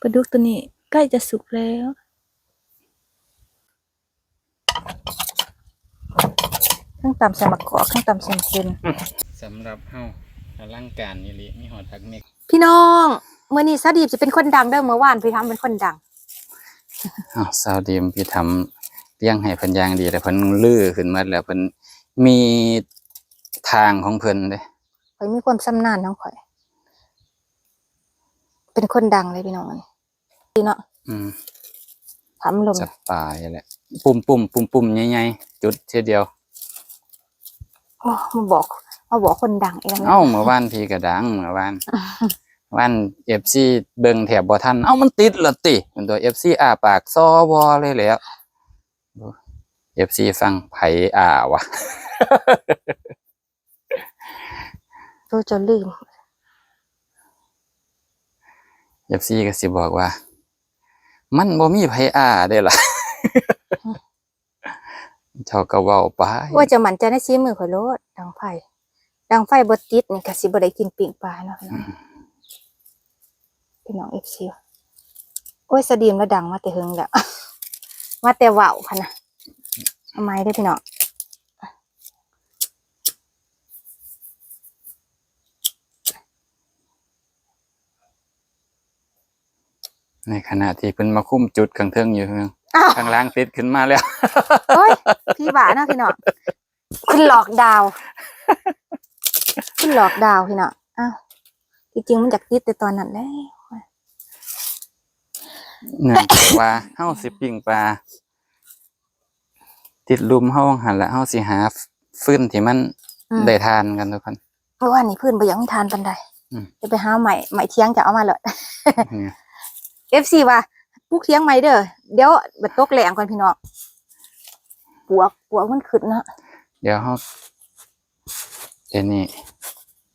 ปลาดุกตัวนี้ใกล้จะสุกแล้ว ข้างตำใส่มะกอกข้างตำใส่มะเขือสำหรับเฮาอลังการนี่ลิมีหอดผักเม็กพี่น้องเมื่อนี้ซาดีบจะเป็นคนดังเด้อเมื่อวานพี่ทำเป็นคนดังอ้าวสาวดีมพี่ทำเลี้ยงให้เพิ่นอย่างดีแต่เพิ่นลื้อขึ้นมาแล้วเพิ่นมีทางของเพิ่นเด้ข่อยมีความสำนานน้องข่อย เป็นคนดังเลยพี่น้องมันพี่ เนาะอืมทำลมจับปลาอย่างแหละปุ่มปุ่มปุ่มปุ่มใหญ่ๆจุดเทียเดียวโอ้มาบอกมาบอกคนดังเองนะเอ้าเมื่อวานพี่ก็ดังเมื่อวานวันเอฟซีเบิ่งแถบบ่ทันเอ้ามันติดละติเป็นตัวเอฟซีอ้าปากซอวอเลยแหล้วเอฟซีฟังไผอ่าวะตัวจะลืมเอฟซีก็สิบอกว่า มันบ่มีไผอ่าได้ล่ะเจ้าก็เว้าไปว่าจะหมั่นใจในซีมือข่อยโลดดังไฟดังไฟบดติดนี่ก็สิบ่ได้กินปิ้งปลาเนาะพี่น้องพี่น้องเอฟซีโอ้ยสะดีมแล้วดังมาแต่เฮงแล้วมาแต่เว้าพันนะทำไมได้อพี่น้อง ในขณะที่เพิ่นมาคุ้มจุดข้างเทิงอยู่เพิ่นอ้าวข้างล่างติดขึ้นมาแล้ว โอ้ยพี่บ้าเนาะพี่น้องคุณหลอกดาวน์คุณหลอกดาวน์พี่น้องอ้าวจริงๆมันจากติดแต่ตอนนั้นแหล้วเนื่องจากว่าเฮาสิปิ้งปลาติดลุมเฮาหันละเฮาสิหาฟืนที่มันอืมได้ทานกันทุกคนเมื่อวานนี้เพื่อนไปยังไม่ทานปันใดอืม จะไปหาใหม่ใหม่เที่ยงจะเอามาเลย เนี่ย เอฟซีว่าปลูกเที่ยงใหม่เด้อเดี๋ยวบัดตกแหลงก่อนพี่น้องปวกปวกมันขึ้นเนาะเดี๋ยวเฮาเอ็นนี่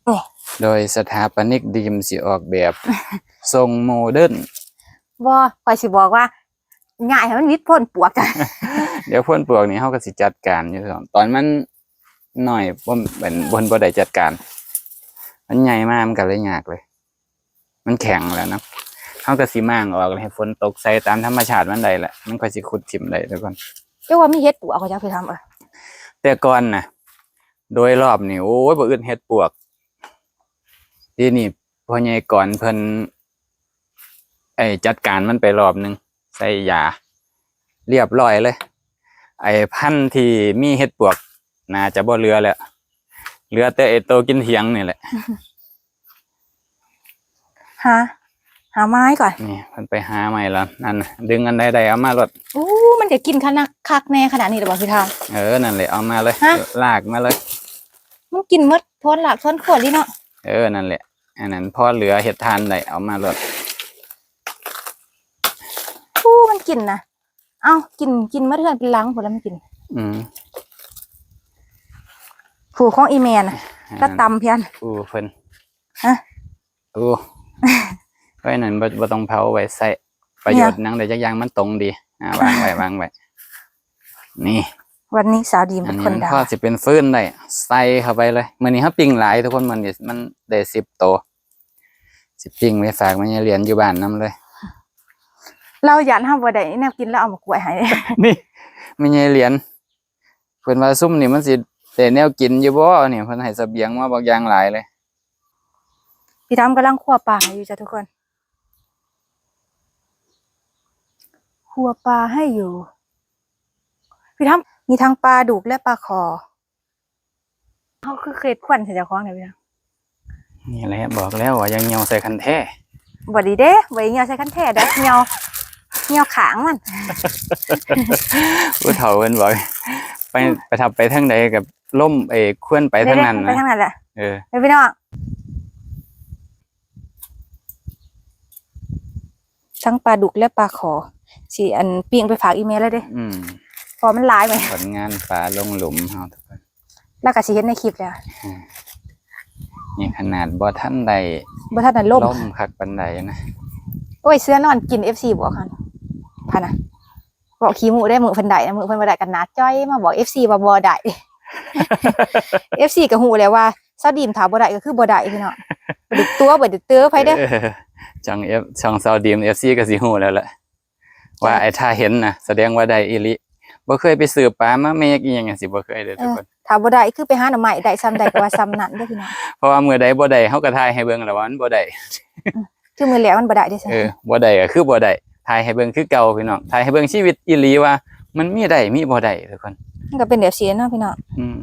นี่โดยสถาปนิกดีมสิออกแบบ ทรงโมเดิร์นบ่คอยสิบอกว่าง่ายให้มันวิทย์พ่นปวกจ้ะเดี๋ยวพ่นปลวกนี้เฮาก็สิจัดการอยู่ตอนตอนมันหน่อยบ่เป็นบ่บ่ได้จัดการ มันใหญ่มากมันก็เลยยากเลย มันแข็งแล้วนะ เฮาก็สิมางออกเลยให้ฝนตกใส่ตามธรรมชาติมันได้แหละมันค่อยสิขุดทิ่มได้ทุกคนเจ้าว่ามีเฮ็ดปวกเขาจะไปทำเออแต่ก่อนนะโดยรอบนี่โอ้ยบ่อื่นเฮ็ดปวกทีนี่พอใหญ่ก่อนเพิ่นไอจัดการมันไปรอบนึงใส่ยาเรียบร้อยเลย ไอพันธุ์ที่มีเฮ็ดปวกน่าจะบ่เหลือแล้วเหลือแต่ไอโตกินเถียงนี่แหละหา หาไม้ก่อนนี่เพิ่นไปหาใหม่แล้วนั่นน่ะดึงอันใดๆเอามารถโอ้มันจะกินขนาดคักแน่ขนาดนี้หรือเปล่าพี่ทางเออนั่นแหละเอามาเลยฮะลากมาเลย มันกินหมดทนหลักทนขวดดิเนาะเออนั่นแหละอันนั้นพอเหลือเฮ็ดทานได้เอามารถโอ้มันกินนะเอ้ากินกินเมื่อเทือนเป็นหลังผลแล้วมันกิน อืมผูของอีเมนน่ะก็ตำเพียนอู้เพิ่นฮะอู้ ไว้นั่นบ่บ่ต้องเผาไว้ใส่ประโยชน์หนังแต่จักอย่างมันตรงดีอ่าวางไว้วางไว้นี่ วันนี้สาวดีมอัเป็นนนี้คนมันด่าพอสิเป็นฟืนได้ใส่เข้าไปเลยมื้อนี้เฮาปิ้งหลายทุกคนมันนี่มันได้10โตวสิปิ้งไว้ฝากมันเรียนอยู่บ้านนํเลย เราอยากทำบ่ได้แนวกินแล้วเอามากล้วยให้นี่ไม่ใช่เหรียญเพิ่นว่าซุ่มนี่มันสิได้แนวกินอยู่บ่นี่เพิ่นให้เสบียงมาบักอย่างหลายเลย พี่ทำกำลังคั่วปลาอยู่จ้ะทุกคน คั่วปลาให้อยู่ พี่ทำมีทั้งปลาดุกและปลาคอเขาคือเคยควันใส่เจ้าของเลยพี่ทนี่แหละบอกแล้วว่าอยังเหี่ยวใส่คันแท้ำบอดีเด้ไว้เงียวใส่คันแท้เด้อเงียวเงียวขางมันผู้เฒ่าเพิ่นบอกไปไปทับไปทางใดกับล่มเอ้ควนไปทางนั้นไปนะทางนั้นแหละเออไปพี่น้องทั้งปลาดุกและปลาขอ สิอันปิ้งไปฝากอีเมลเลยเด้อืมพอมันหลายไปผลงานป่าลงหลุมเฮาทุกคนแล้วก็สิเห็นในคลิปแล้วนี่ขนาดบ่ทันใดบ่ทันได้ล่มล่มคักปานใดนะโอ้ยเสื้อนอนกิน FC บอกคันพานะบอกขี้หมูได้มือเพิ่นได้นะมือเพิ่นบ่ได้กันนาจ้อยมาบอก FC ว่าบ่ได้ FC ก็ฮู้แล้วว่าซาดีมถามบ่ได้ก็คือบ่ได้พี่น้องบ่ได้ตัวบ่ได้เตื้อไผเด้อเออจังเอฟช่องซาวดีมเอฟซีก็สิฮู้แล้วแหละ ว่าไอ้ถ้าเห็นนะแสดงว่าได้อีหลิบ่เคยไปสืบปลามาเมกอีหยังจังซี่บ่เคยเด้อทุกคนถามบ่ได้คือไปหาหน่อไม้ได้ซ้ำใดก็ว่าซ้ำนั้นเด้อพี่น้องเพราะว่ามื้อใดบ่ได้เฮาก็ทายให้เบิ่งแล้วว่ามันบ่ได้คือมือแล้วมันบ่ได้เด้อซั่นเออบ่ได้ก็คือบ่ได้ทายให้เบิ่งคือเก่าพี่น้องทายให้เบิ่งชีวิตอีหลีว่า มันมีได้มีบ่ได้ทุกคนมันก็เป็นแบบเสียเนาะพี่น้องอืม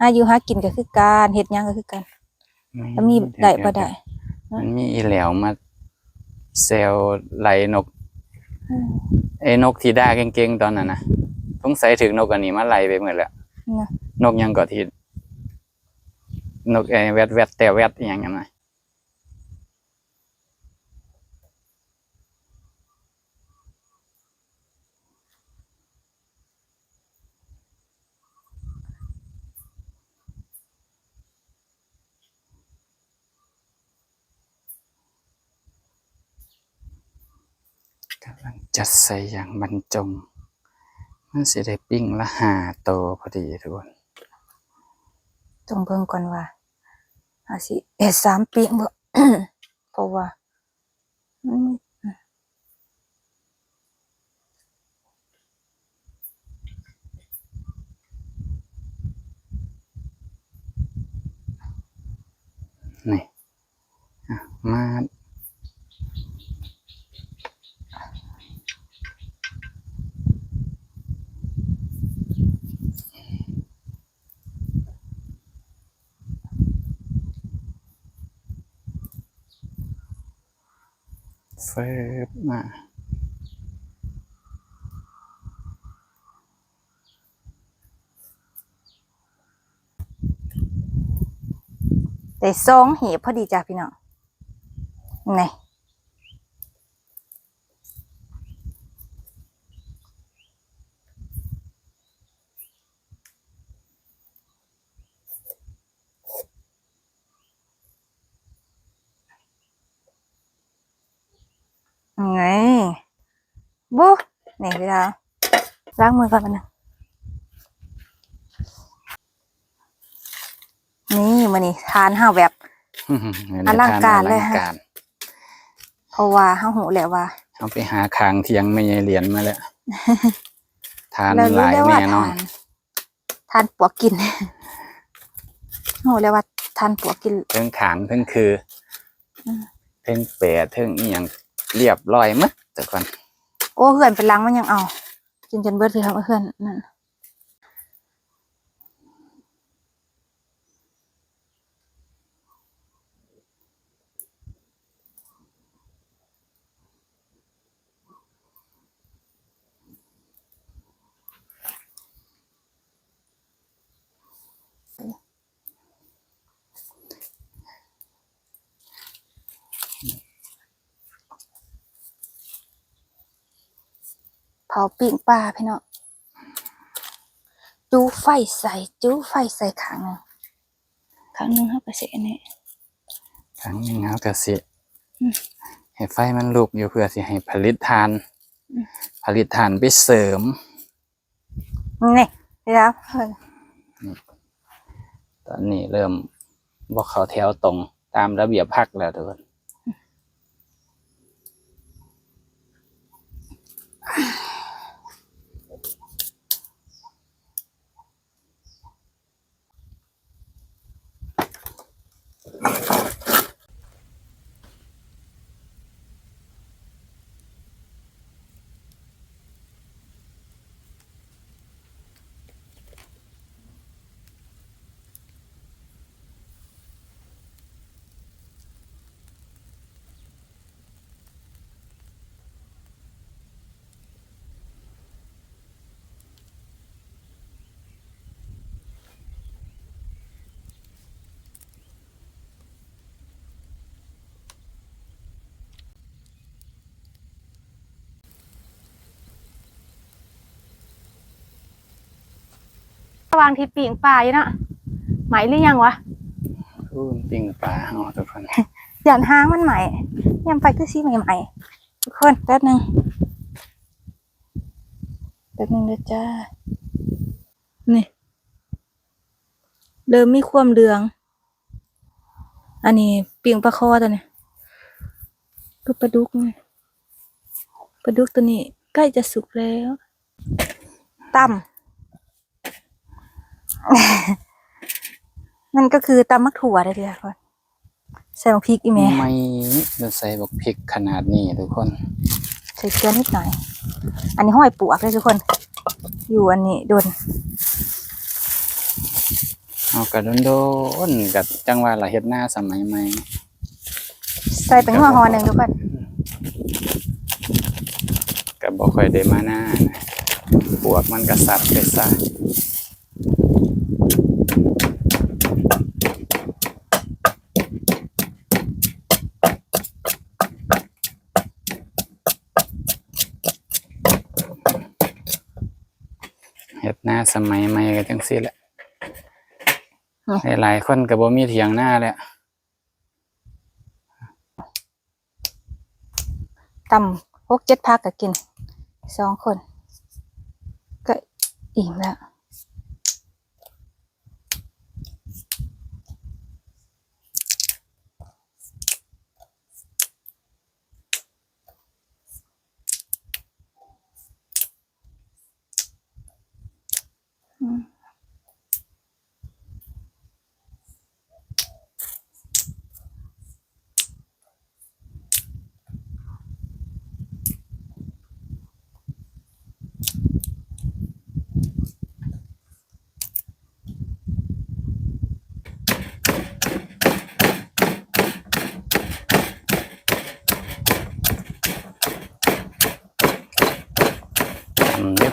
หาอยู่หากินก็คือการเฮ็ดหยังก็คือกันแล้วมีได้บ่ได้มันมีอีแหลวมาแซวไหลนกอืม ไอ้นกที่ด่าเก่งๆตอนนั้นน่ะสงสัยถึงนกอันนี้มาไล่ไปหมดแล้วนะนกหยังก็ที่นกไอ้แวดแวดแต่แวดอหย่างนั้นนะ จัดใส่อย่างบรรจง มันสิได้ปิ้งละหาโตพอดีทุกคนต้องเบิ่งก่อนว่าอาสิเฮ็ดสามปีบ่ เพราะว่ามันมีนี่อะมา บมาแต่สองเหีบพอดีจ้ะพี่น้องนี่ไงบุ๊ นี่พี่ดาวล้างมือก่อนมันงนี่มันนี่ทานห้าวแบบอลังการเลยอฮะงการเพราะว่าห้าหูแล้วว่าเอาไปหาคางเทียงไม่ใช่เหรียญมาแล้วทานเราหรู้ลายแล้วว่าแม่น้อทางนทานปวกกินหูแล้วว่าทานปวกกินเทิงขางเทิงคืออมเทิงแปะเทิงอีหยังเรียบร้อยหมั้แต่ก่อน โอ้เหื่อนเป็นลังมันยังเอากินจนเบิดคือทำเพื่อนนั่น เผาปิ้งปลาพี่น้องจูไฟใส่จูไฟใส่ขางหนึงขางหนึงเขาก็เสียนี่ครั้งหนึงเขาก็สิอืมให้ไฟมันลุกอยู่เพื่อสิให้ผลิตทานอืมผลิตทานไปเสริมนี่พี่ดาวเพิ่นตอนนี้เริ่มบอกเขาแถวตรงตามระเบียบพักแล้วทุกคน วางที่ปิ้งปลาอยู่เนาะไหมหรือยังวะอู้ปิ้งปลาเฮาทุกคนหยันห้างมันใหม่ยามไฟคือสีใหม่ๆทุกคนแป๊บหนึงแป๊บหนึงเด้อจ้านี่เริ่มมีความเหลือง อันนี้ปิ่งปลาคอตัวนี้ก็ปลาดุกไงปลาดุกตัวนี้ใกล้จะสุกแล้วตำ นั่นก็คือตำมักถั่วได้เลยค่ะใส่ลงพริกอีเมไม่จะใส่บักพริกขนาดนี้ทุกคนใส่เกลือนิดหน่อย อันนี้ห้อยปวกเลยทุกคน อยู่อันนี้โดนเอากระโดนๆกับจังหวะละเฮ็ดหน้าสมัยใหม่ใส่เป็นหัวหอหนึ่งทุกคนก็บ่ค่อยได้มาหน้านะปวกมันก็สับไปซะ เฮ็ดหน้าสมัยใหม่ก็จังซี่แหละหลายๆคนก็บ่มีเถียงหน้าแล้วตำหกเจ็ดพักก็กินสองคน ก็อิ่มแล้ว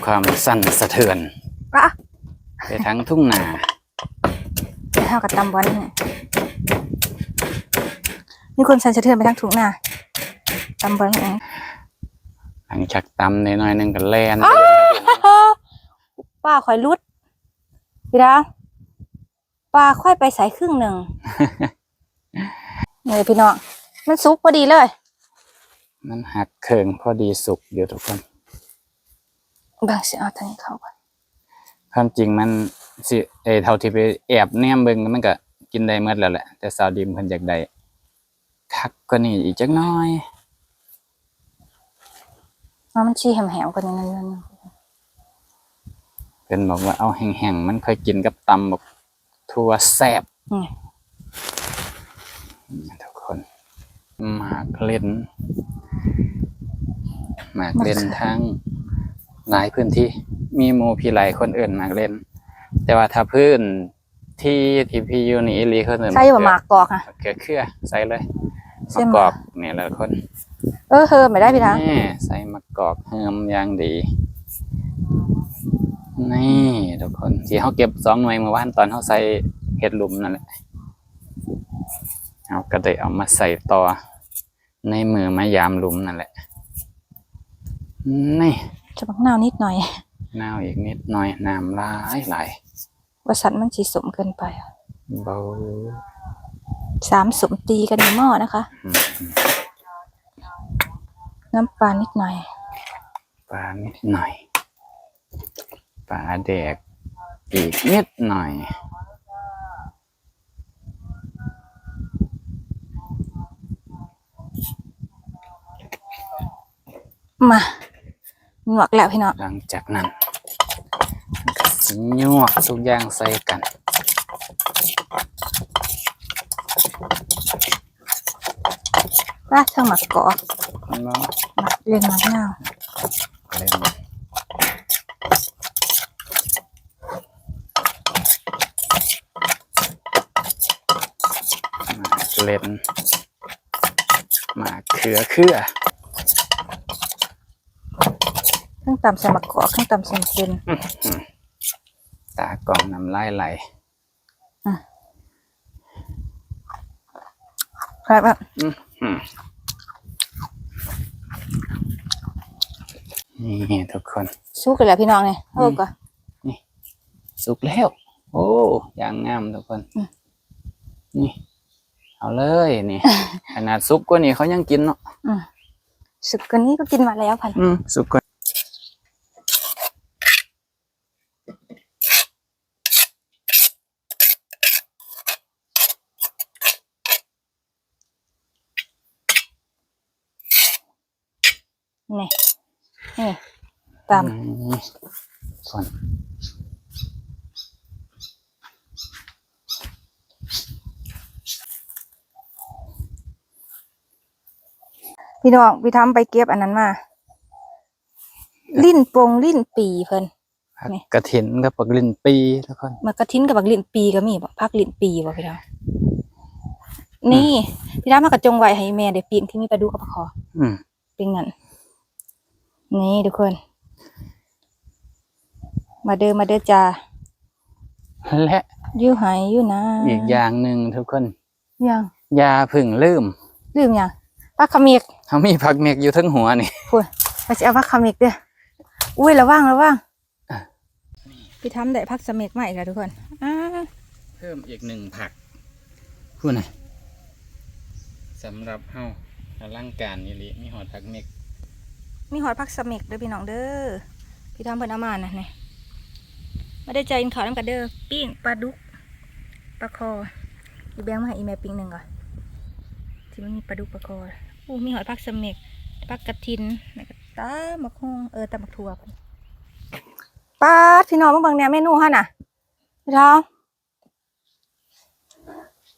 ความสั่นสะเทือนอะไปทั้งทุ่งนาเดี๋ยวเท่ากับตำบอลนี่มีคนสั่นสะเทือนไปทั้งถุงหน้าตำบอลเองหลังจากตำในน้อยๆหนึงก็แล่นป้าคอยรุดพี่ดาป้าค่อยไปใส่ครึ่งหนึ่งนี่พี่น้องมันสุกพอดีเลย มันหักเคิงพอดีสุกเดี๋ยวทุกคน บางสิเอาทางนี้เข้าก่อนความจริงมันสิเออเท่าที่ไปแอบแนมเบิ่งมันก็กินได้หมดแล้วแหละแต่สาวดิมเพิ่นอยากได้คักก็นี่อีกจักหน้อยเอามันชี้แหมๆกว่านี้นั่นนั่นเพิ่นบอกว่าเอาแห้งๆมันค่อยกินกับตำบักทั่วแซ่บนี่ทุกคนหมากเล่นหมากเล่นทั้ง หลายพื้นที่มีหมู่พี่หลายคนอื่นหมากเล่น แต่ว่าถ้าพื้นที่ที่พี่อยู่นี่อีหลีเขาเอิ้นใส่บะหมากกอกอะเกลือเครือใส่เลยใส่มะหมากกอกเนี่ยแหละคน เออเฮอไม่ได้พี่ดานี่ใส่มะกอกเฮิมอย่างดีนี่ทุกคนที่เขาเก็บสองหน่วยเมื่อวานตอนเขาใส่เห็ดหลุมนั่นแหละเอาก็ได้เอามาใส่ต่อในมือมายามหลุมนั่นแหละนี่ จะบักนาวนิดหน่อยน้าวอีกนิดหน่อยน้ำลายไหลายว่าสันมันสีสมเกินไปอะเบาสามสมตีกันในหม้อนะคะอืมน้ำปลานิดหน่อย ปลานิดหน่อย ปลาแดกอีกนิดหน่อยมา หนวกแล้วพี่น้องหลังจากนั้นก็สิยวกทุกอย่างใส่กันราดเครื่องหมักกอกมันบ่หมักเรียงหมักนาวเล่นมาเล่นมาเขือเขือ เครื่องตำใส่หมักกอกเครื่องตำใส่เค็มตากล่องน้ำลายไหลครับอะอืมนี่ทุกคนสู้กันแล้วพี่น้องเนี่ยเออก่อนสุกแล้ว โอ้อย่างงามทุกคนอืมนี่ เอาเลยนี่ ขนาดซุปกว่านี้เขายังกินเนาะอืมสุกกว่านี้ก็กินมาแล้วพันอืมสุกกว่า นี่นี่ ตามอืมก่อนพี่น้องพี่ทำไปเก็บอันนั้นมา ลิ้นปงลิ้นปีเพิ่นผักนี่กระถินกับปักลินปีทุกคนมากระทิ้นกับบักลิ้นปีก็มีบ่พักลิ้นปีบ่พี่ทำนี่พี่ทำมากระจงไว้ให้แม่เดี๋ยวปีงที่มีปลาดุกกับปลาคออืมปิ้งนั่นนี่ทุกคน มาเด้อมาเด้อจ้าและอยู่ไหอยู่นะอีกอย่างหนึ่งทุกคนยังยาพึ่งลืมลืมยังพักขมิกเขามีผักเมกอยู่ทั้งหัวนี่พูดไปสิเอาพักขมิกเด้ออุ้ยระวังระวังอะพี่ทำได้พักสมิกใหม่ค่ะทุกคนอ่าเพิ่มอีกหนึ่งผักพูดหน่อยสำหรับเฮาอลังการนี่ลิมีหอดผักเมกมีหอดพักสมิกเด้อพี่น้องเด้อพี่ทำเพิ่นเอามานะนี่ มาได้ใจกินข้าวน้ำกันเด้อปิ้งปลาดุกปลาคออีแบงค์มาให้อีแม่ปิ้งหนึ่งก่อนที่มันมีปลาดุกปลาคออู้มีหอดพักสมิกพักกระทินแล้วก็ตาหมักฮงเออตาหมักถั่วพุ่นป้าดพี่น้องมาเบิ่งแนวเมนูฮะน่ะพี่ทอง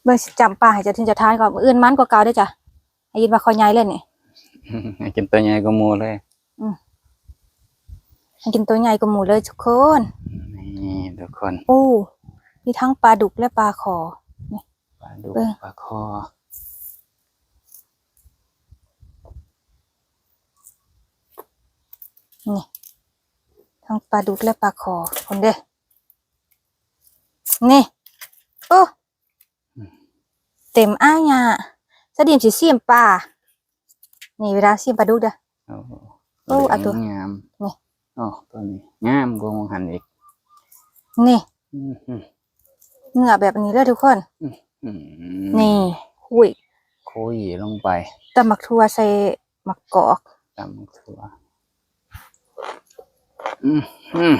เบิ่งสิจำปลาให้เจะถึงจะทานก่อนมื้ออื่นมันกว่าเก่าเด้อจ้ะให้ยินว่าคอใหญ่เลยนี่ให้กินตัวใหญ่ก็มูเลยให้กินตัวใหญ่กว่าหมูเลยทุกคน นี่ทุกคน โอ้มีทั้งปลาดุกและปลาขอปลาดุกเออปลาคอนี่ทั้งปลาดุกและปลาขอคนเด้อนี่โอ้เต็มอ้ายอะสะดิมสิเสียมปลานี่เวลาเสียมปลาดุกเด้อโอ้โหโอ้อะตัวงามนี่โอ้ตัวนี้งามกว่าหมองหันอีก นี่อืมอืมเหงื่อแบบนี้เลยทุกคนอืมนี่หุยคุยลงไปตำหมักทัวใส่หมักกอกตำถั่วอืมอืม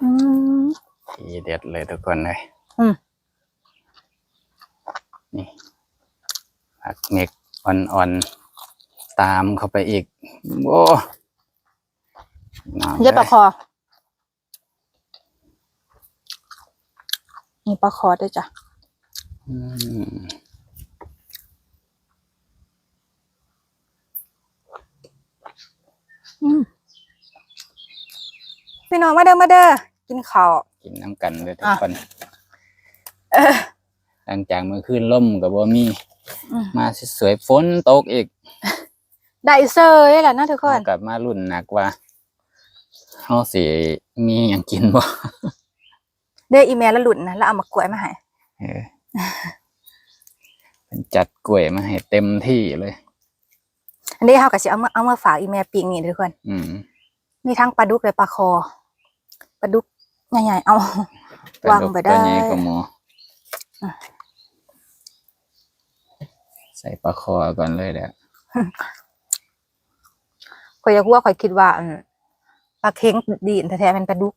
อืมทีเด็ดเลยทุกคนเลยอืมนี่ผักเน็กอ่อนๆตามเข้าไปอีกโอ้น้ำเย็ดปลาลคอ นี่ปลาคอด้วยจ้ะอืมอืมพี่น้องมาเด้อมาเด้อกินข้าวกินน้ำกันเลยทุกอะคนเออหลังจากเมื่อคืนล่มกับบ่มีอืมมาสวยๆฝนตกอีก ได้เซอร์เลยแหละนะทุกคนกลับมารุ่นหนักว่าเฮาสิมีอย่างกินบ่ เด้ออีเมลแล้วหลุดนะแล้วเอามากล้วยมาให้เออเป็นจัดกล้วยมาให้เต็มที่เลย อันนี้เขาก็สิเอามาเอามาฝากอีเมลปีกนี่ทุกคนอืมมีทั้งปลาดุกและปลาคอปลาดุกใหญ่ๆเอาวางไปได้ตัวใหญ่กว่าหมูอะใส่ปลาคอก่อนเลยแหละข่อยอยากรู้ว่าข่อยคิดว่าอืมปลาเค็งดีนแท้ๆเป็นปลาดุก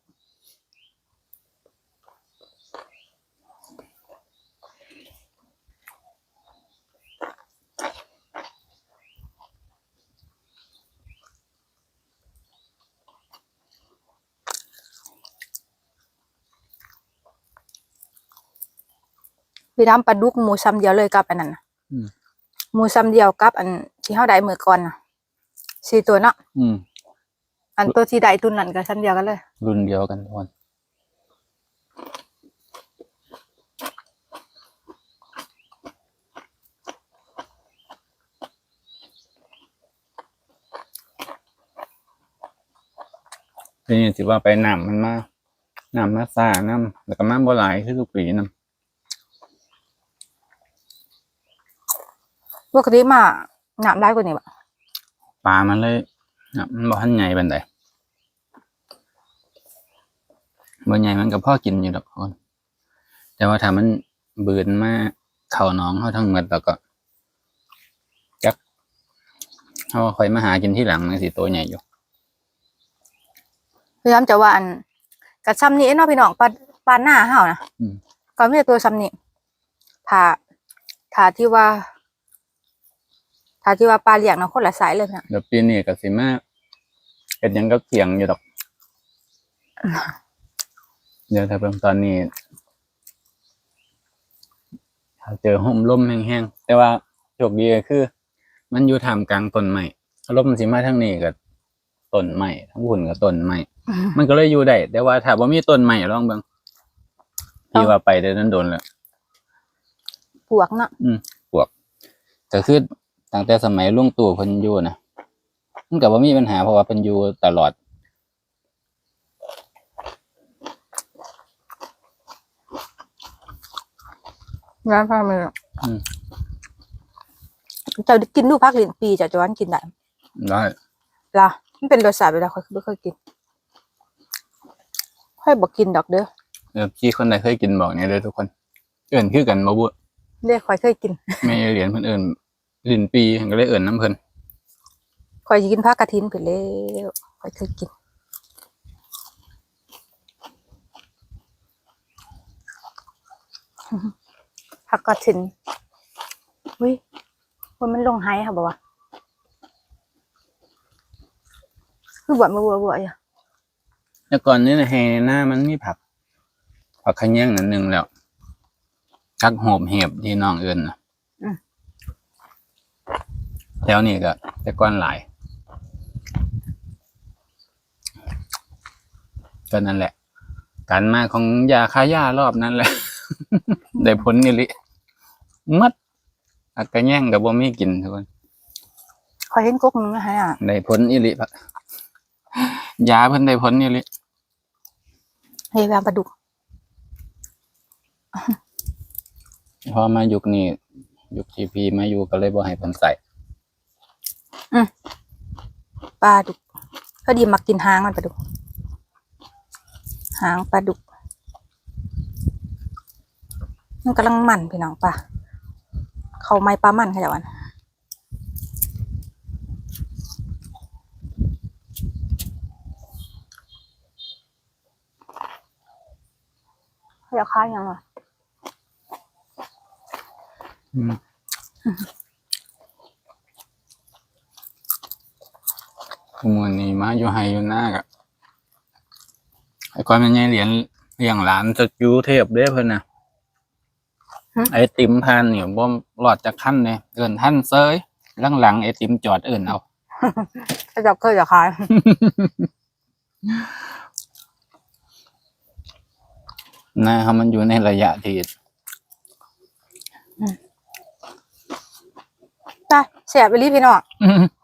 พี่ทำปลาดุกหมูซ้ำเดียวเลยกับอันนั้นน่ะอืม หมูซ้ำเดียวกับ อันที่เฮาได้มือก่อนน่ะสี่ตัวเนาะอืม อันตัวที่ได้ตุนนั่นก็ซ้ำเดียวกันเลย รุ่นเดียวกันทุกคนทีนี้ถือว่าไปน้ำมันมาน้ำมาซ่าน้ำแล้วก็มาบ่หลายคือทุกปีน้ ปกติมาน้ำได้กว่านี้บ่ำปลามันเลยน้ำมันบ่ทันใหญ่ปานใดบ่ใหญ่มันก็พอกินอยู่ดอกคนแต่ว่าถ้ามันเบืนมาเข้าหน้องเขาทั้งหมดแล้วก็จักเขาค่อยมาหากินที่หลังมันสิตัวใหญ่อยู่พี่ทำจะว่าอันกับซ้ำนี้เนาะพี่น้องปลาปลาหน้าเฮานะอืมก็มีแต่ตัวซ้ำนี้ถ้าถ้าที่ว่า ถ้าที่ว่าปลาเลี้ยงเนาะคนละสายเลยพี่น้อง เดี๋ยวปีนี้ก็สิมาเฮ็ดหยังก็เถียงอยู่ดอก เดี๋ยวถ้าเป็นตอนนี้ถ้าเจอห่มลมแห้งๆแต่ว่าโชคดีก็คือ มันอยู่ท่ามกลางต้นไม้ลมมันสิมาทางนี้ก็ต้นไม้ทั้งหุ่นก็ต้นไม้ มันก็เลยอยู่ได้แต่ว่าถ้าบ่มีต้นไม้ลองเบิ่งพี่ว่าไปได้นั้นโดนแล้ว ปวกเนาะก็คือ ตั้งแต่สมัยลุงตู่เพิ่นอยู่นะมันก็บ่มีปัญหาเพราะว่าเพิ่นอยู่ตลอดร้านพามืออืมเจ้าได้กินดูพักลิ้นปีเจ้าจะวันกินได้ได้ ล่ะมันเป็นรสชาติเวลาค่อยไม่เคยกินค่อยบอกกินดอกเด้อเออพี่คนใดเคยกินบอกเนี่ยเลยทุกคน เอิ่นคือกันบ่บุเรียกค่อยเคยกิน แม่เหรียญเพิ่นเอิ่น ลิ้นปีก็เลยเอิ่นน้ำเพิ่นค่อยสิกินผักกระถินไปแล้วค่อยเคยกินผักกระถินอุ้ยคนมันลงไห้ค่ะบอกว่าคือบวชมาบวชบวชอะแต่ก่อนนี้นะแฮหน้ามันมีผักผักขะแยงนั่นหนึงแล้วผักโหบเห็บที่น้องเอิ่นนะ แถวนี้ก็แต่ก่อนหลายก็นั่นแหละ การมาของยาคาย่ารอบนั้นแหละ ได้ผลนี่ลิมัดอักกะแย่งกับบ่มีกินทุกคนคอยเห็นกุ๊กนึงนะฮะอะได้ผลอีหลิพะยาเพิ่นได้ผลอีหลิเฮ้ยแวงปลาดุก พอมายุคนี้ยุคทีพีมาอยู่ก็เลยบ่ให้เพิ่นใส่ ปลาดุกก็ดีมักกินหางมันปลาดุก หางปลาดุกมันกำลังมันพี่น้องปลาเขาไม่ปลามันขนาดวันเขาจะค้ายยังอะอืม ทุกมื้อนี้มาอยู่ไห้อยู่หน้ากะไอ้ก่อนมันยังเหรียญเลี้ยงหลานจะอยู่เทพเด้เพิ่นน่ะไอติมพานเนี่ยบ่รอดจากขั้นเลยเอินท่านเซยหลังๆไอติมจอดเอินเอาเขาจะเคยจะค้ายนะเขามันอยู่ในระยะที่ไปแสบไปรีพี่น้องค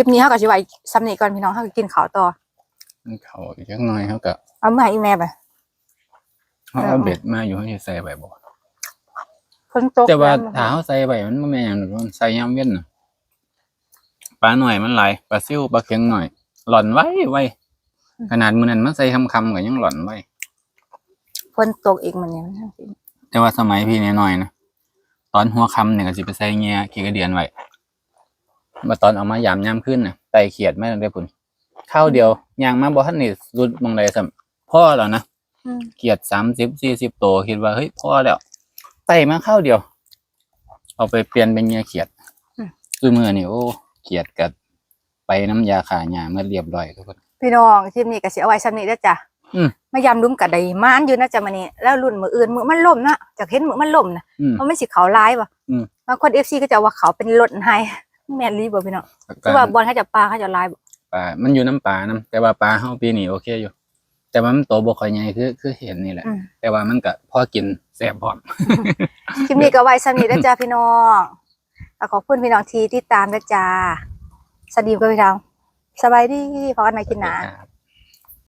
ลิปนี้เขากับชิไว้ซ้ำนี่ก่อนพี่น้องเขาก็กินข้าวต่อเขาอีกจักหน่อยเขาก็เอาเมื่อให้อีแม่ไปเขาเอาเบ็ดมาอยู่เขาจะใส่ใบบ่ฝนตกแต่ว่าล้ถ้าเขาใส่ใบมันบ่แม่นหยังหรอกมันใส่ยามเว้นน่ะปลาหน่อยมันหลายปลาซิวปลาเค็งหน่อย หล่อนไว้ไว้ขนาดมื้อนั้นมันใส่คำๆก็ยังหล่อนไว้ ฝนตกอีกมันเนี่ยมันทั้งสิ้นแต่ว่าสมัยพี่น้อยๆนะตอนหัวค่ำเนี่ยก็สิไปใส่เงียขี้กระเดียนไว้ มาตอนเอามายามยามขึ้นน่ะไต่เขียดมาได้พุ่นข้าวเดียวย่างมาบ่ทันนี่รุดมองใดซ้ํพ่อแล้วนะอืมเขียด30 40ตัวคิดว่าเฮ้ยพ่อแล้วไต่มาข้าวเดียว เอาไปเปลี่ยนเป็นเงียเขียดคือมื้อนี่โอ้เขียดก็ไปน้ำยาขาหญ้าเมื่อเรียบร้อยทุกคนพี่น้องคลิปนี้ก็สิเอาไว้ซ้ำนี่เด้อจ้ะอืมมายำลุ้มกับใดมานอยู่นะจ๊ะมันนี่แล้วรุ่นมืออื่นมือมันล่มนะจากเห็นมือมันล่มนะอืมเพราะมันสิเขาร้ายว่ะอืมบางคนเอฟซีก็จะว่าเขาเป็นรถไฮ แม่นรีบ่พี่น้องคือว่าบอลเขาจะปลาเขาจะลายบ่ปลามันอยู่น้ำปลานํแต่ว่าปลาเฮาปีนี้โอเคอยู่ แต่ว่ามันโตบ่ค่อยใหญ่คือคือเห็นนี่แหละอืมแต่ว่ามันก็พอกินแซ่บพร้อมคลิปนี้ก็ไว้ซ้ำนี่เด้อจ้ะพี่น้องก็ขอบคุณพี่น้องที่ติดตามเด้อจ้าสวัสดีกับพี่น้องสบายดีพอกันใหม่กินหนาครับ